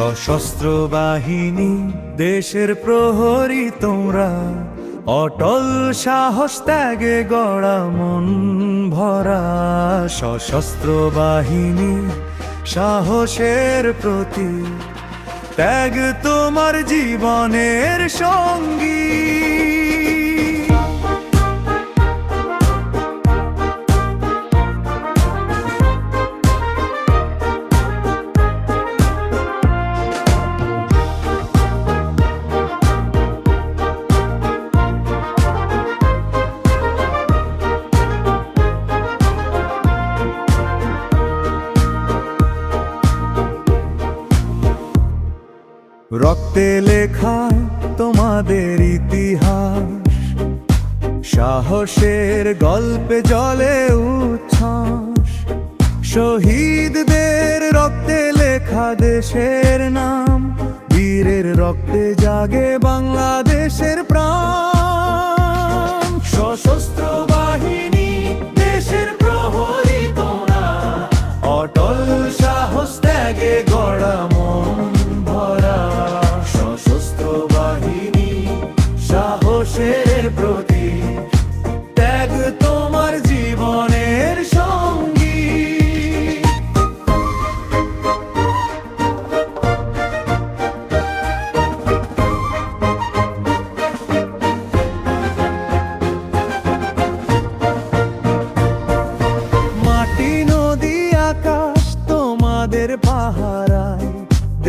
সশস্ত্র বাহিনী দেশের প্রহরী তোমরা। অটল সাহস ত্যাগে গড়া মন ভরা। সশস্ত্র বাহিনী সাহসের প্রতি ত্যাগ তোমার জীবনের সঙ্গী। রক্তে লেখা তোমাদের ইতিহাস। সাহসের গল্পে জলে উচ্ছ্বাস। শহীদদের রক্তে লেখা দেশের নাম। বীরের রক্তে জাগে বাংলাদেশের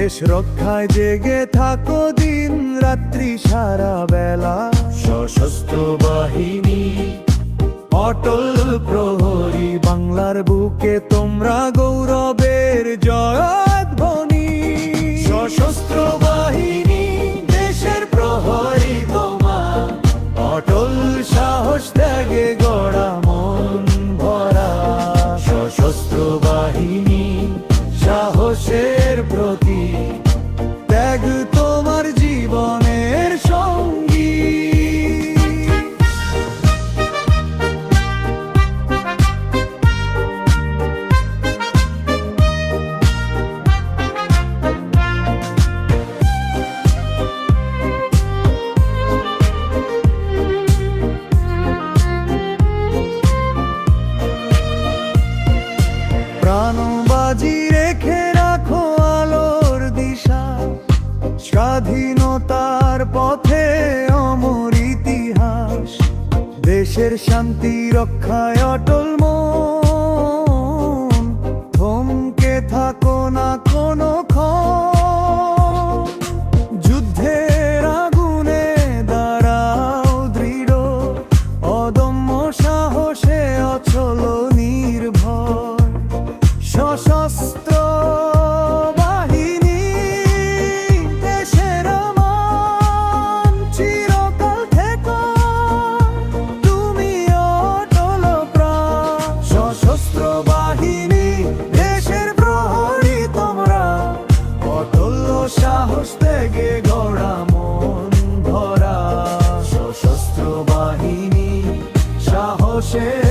দেশ রক্ষায় জেগে থাকো দিন রাত্রি সারা বেলা। সশস্ত্র বাহিনী, অটল প্রহরী, বাংলার বুকে তোমরা গৌরবের জয়ধ্বনি। সশস্ত্র বাহিনী, দেশের প্রহরী তোমার, অটল সাহস ত্যাগে গড়া মন ভরা। সশস্ত্র বাহিনী, সাহসের প্রতি স্বাধীনতার পথে অমর ইতিহাস দেশের শান্তি রক্ষায় অটল মন। থমকে থাকো না কোনো সাহস গড়া মন ভরা সশস্ত্র বাহিনী সাহসের ত্যাগ